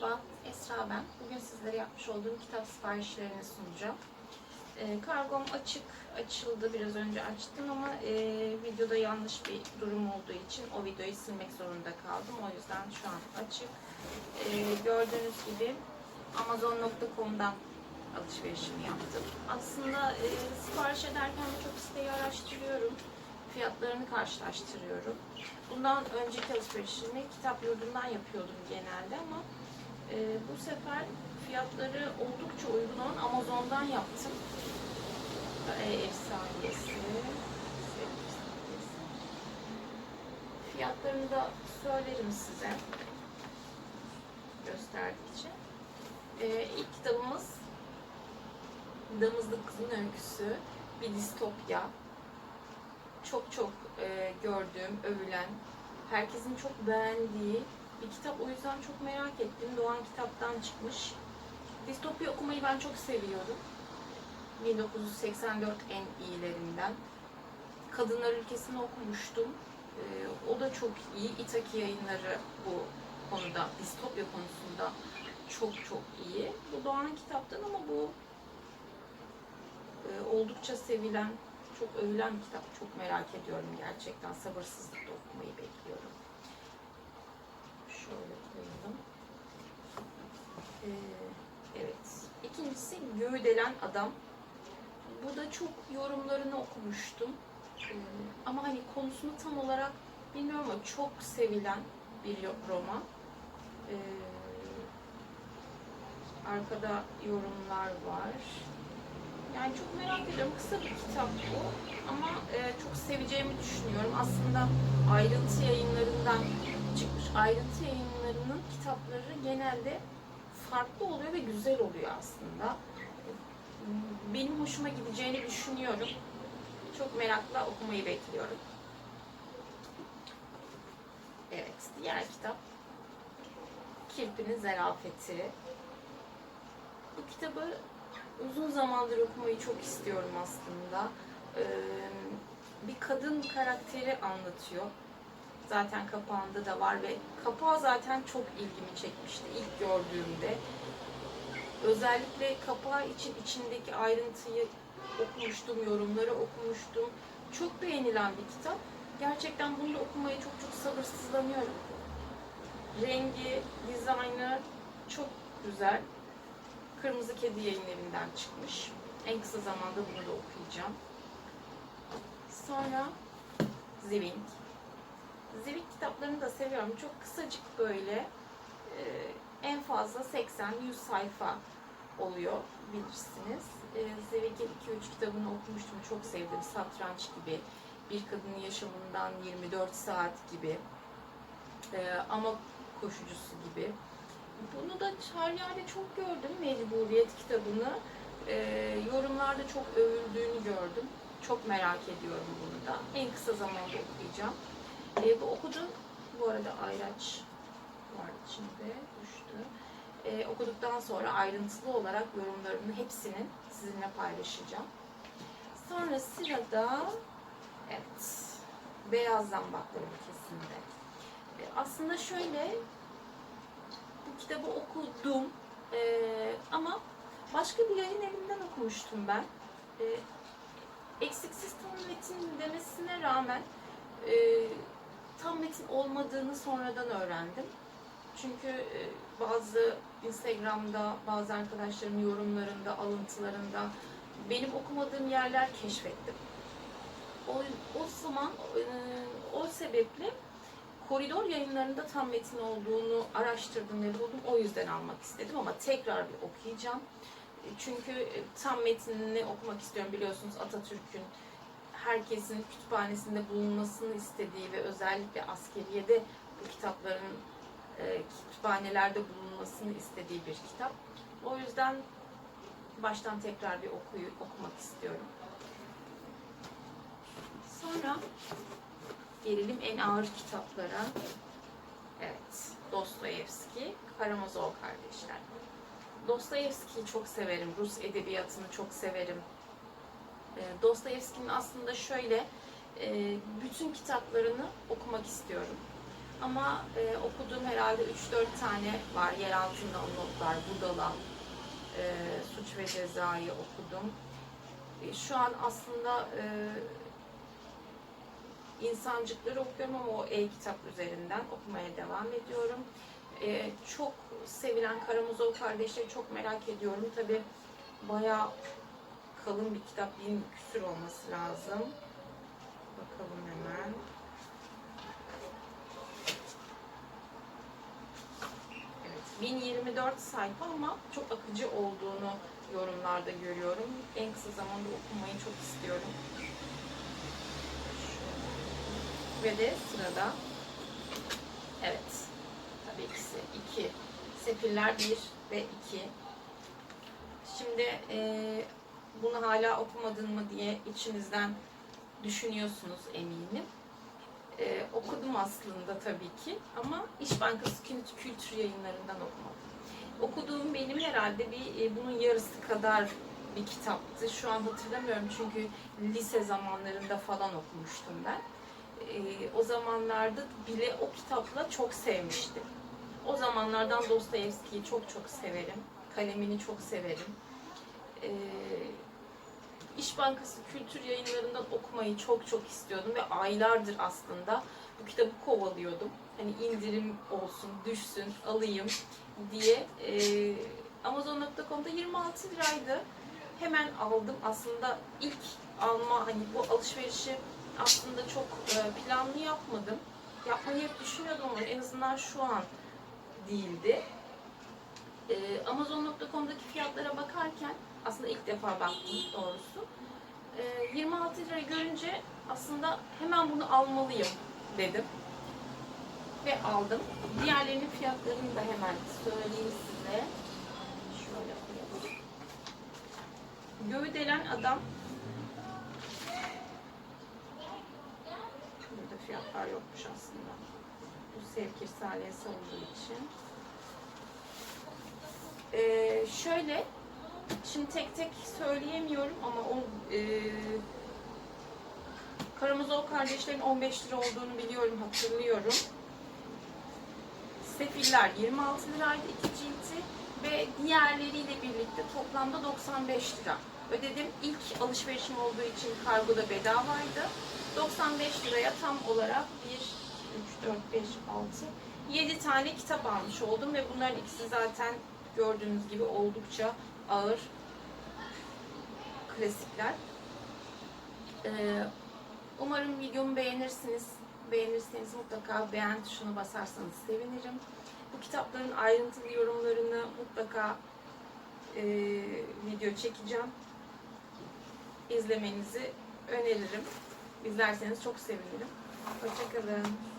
Merhaba, Esra ben. Bugün sizlere yapmış olduğum kitap siparişlerini sunacağım. Ee, kargom açık, açıldı. Biraz önce açtım ama e, videoda yanlış bir durum olduğu için o videoyu silmek zorunda kaldım. O yüzden şu an açık. Ee, gördüğünüz gibi Amazon.com'dan alışverişimi yaptım. Aslında e, sipariş ederken birçok siteyi araştırıyorum. Fiyatlarını karşılaştırıyorum. Bundan önceki alışverişimi kitap yurdundan yapıyordum genelde ama e, bu sefer fiyatları oldukça uygun olan Amazon'dan yaptım. E, efsanesi. Fiyatlarını da söylerim size. Gösterdikçe. E, ilk kitabımız Damızlık Kızın Öyküsü. Bir distopya çok çok e, gördüğüm, övülen, herkesin çok beğendiği bir kitap. O yüzden çok merak ettim. Doğan kitaptan çıkmış. Distopya okumayı ben çok seviyorum. 1984 en iyilerinden. Kadınlar Ülkesi'ni okumuştum. E, o da çok iyi. İtaki yayınları bu konuda, distopya konusunda çok çok iyi. Bu Doğan kitaptan ama bu e, oldukça sevilen, çok övülen kitap. Çok merak ediyorum gerçekten. Sabırsızlıkla okumayı bekliyorum. Şöyle koyalım. Ee, evet. İkincisi Göğdelen Adam. Bu da çok yorumlarını okumuştum. Ee, ama hani konusunu tam olarak bilmiyorum ama çok sevilen bir roman. Ee, arkada yorumlar var. Yani çok merak ediyorum. Kısa bir kitap bu. Ama e, çok seveceğimi düşünüyorum. Aslında ayrıntı yayınlarından çıkmış. Ayrıntı yayınlarının kitapları genelde farklı oluyor ve güzel oluyor aslında. Benim hoşuma gideceğini düşünüyorum. Çok merakla okumayı bekliyorum. Evet, diğer kitap Kirpi'nin Zerafeti. Bu kitabı uzun zamandır okumayı çok istiyorum aslında. Ee, bir kadın karakteri anlatıyor. Zaten kapağında da var ve kapağı zaten çok ilgimi çekmişti ilk gördüğümde. Özellikle kapağı için içindeki ayrıntıyı okumuştum, yorumları okumuştum. Çok beğenilen bir kitap. Gerçekten bunu da okumaya çok çok sabırsızlanıyorum. Rengi, dizaynı çok güzel. Kırmızı Kedi yayın evinden çıkmış. En kısa zamanda bunu da okuyacağım. Sonra Zivink. Zivink kitaplarını da seviyorum. Çok kısacık böyle. Ee, en fazla 80-100 sayfa oluyor bilirsiniz. Zivink'in 2-3 kitabını okumuştum. Çok sevdim. Satranç gibi. Bir kadının yaşamından 24 saat gibi. Ee, ama koşucusu gibi. Bunu da Çarya'da çok gördüm Mecburiyet kitabını. Ee, yorumlarda çok övüldüğünü gördüm. Çok merak ediyorum bunu da. En kısa zamanda okuyacağım. Ee, bu okudum. Bu arada ayraç var içinde. Düştü. Ee, okuduktan sonra ayrıntılı olarak yorumlarımın hepsini sizinle paylaşacağım. Sonra sırada evet Beyaz Zambakların ülkesinde. Ee, aslında şöyle bu kitabı okudum Ee, ama başka bir yayın evinden okumuştum ben. Ee, eksiksiz tam metin demesine rağmen e, tam metin olmadığını sonradan öğrendim. Çünkü e, bazı Instagram'da, bazı arkadaşlarımın yorumlarında, alıntılarında benim okumadığım yerler keşfettim. O, o zaman e, o sebeple koridor yayınlarında tam metin olduğunu araştırdım ve buldum. O yüzden almak istedim ama tekrar bir okuyacağım. E, Çünkü tam metnini okumak istiyorum. Biliyorsunuz Atatürk'ün herkesin kütüphanesinde bulunmasını istediği ve özellikle askeriyede bu kitapların e, kütüphanelerde bulunmasını istediği bir kitap. O yüzden baştan tekrar bir okuyu okumak istiyorum. Sonra gelelim en ağır kitaplara. Evet, Dostoyevski, Karamazov kardeşler. Dostoyevski'yi çok severim, Rus edebiyatını çok severim. E, Dostoyevski'nin aslında şöyle, e, bütün kitaplarını okumak istiyorum. Ama e, okuduğum herhalde 3-4 tane var. Yer altında notlar, Budala, e, Suç ve Ceza'yı okudum. E, şu an aslında e, insancıkları okuyorum ama o e-kitap üzerinden okumaya devam ediyorum. E, çok sevilen Karamazov kardeşleri çok merak ediyorum. Tabi bayağı kalın bir kitap, bin küsür olması lazım. Bakalım hemen. Evet, 1024 sayfa ama çok akıcı olduğunu yorumlarda görüyorum. En kısa zamanda okumayı çok istiyorum. Ve de sırada evet tabii ikisi iki Sefiller 1 ve 2 Şimdi e, bunu hala okumadın mı diye içinizden düşünüyorsunuz eminim. E, okudum aslında tabii ki ama İş Bankası Kült- Kültür Yayınlarından okumadım. Okuduğum benim herhalde bir e, bunun yarısı kadar bir kitaptı. Şu an hatırlamıyorum çünkü lise zamanlarında falan okumuştum ben. E, o zamanlarda bile o kitapla çok sevmiştim. O zamanlardan Dostoyevski'yi çok çok severim. Kalemini çok severim. Ee, İş Bankası Kültür Yayınlarından okumayı çok çok istiyordum ve aylardır aslında bu kitabı kovalıyordum. Hani indirim olsun, düşsün, alayım diye. Ee, Amazon.com'da 26 liraydı. Hemen aldım. Aslında ilk alma hani bu alışverişi aslında çok e, planlı yapmadım. Yapmayı hep düşünüyordum ama en azından şu an değildi. Ee, Amazon.com'daki fiyatlara bakarken aslında ilk defa baktım doğrusu. Ee, 26 lira görünce aslında hemen bunu almalıyım dedim. Ve aldım. Diğerlerinin fiyatlarını da hemen söyleyeyim size. Şöyle koyalım. Göğü delen adam Burada fiyatlar yokmuş aslında. Bu sevk irsaliye savunduğu için. Ee, şöyle, şimdi tek tek söyleyemiyorum ama o e, Karamazov kardeşlerin 15 lira olduğunu biliyorum, hatırlıyorum. Sefiller 26 liraydı iki cilti ve diğerleriyle birlikte toplamda 95 lira ödedim. İlk alışverişim olduğu için kargoda bedavaydı. 95 liraya tam olarak 1, 3, 4, 5, 6, 7 tane kitap almış oldum ve bunların ikisi zaten gördüğünüz gibi oldukça ağır klasikler. Ee, umarım videomu beğenirsiniz. Beğenirseniz mutlaka beğen tuşuna basarsanız sevinirim. Bu kitapların ayrıntılı yorumlarını mutlaka e, video çekeceğim. İzlemenizi öneririm. İzlerseniz çok sevinirim. Hoşçakalın.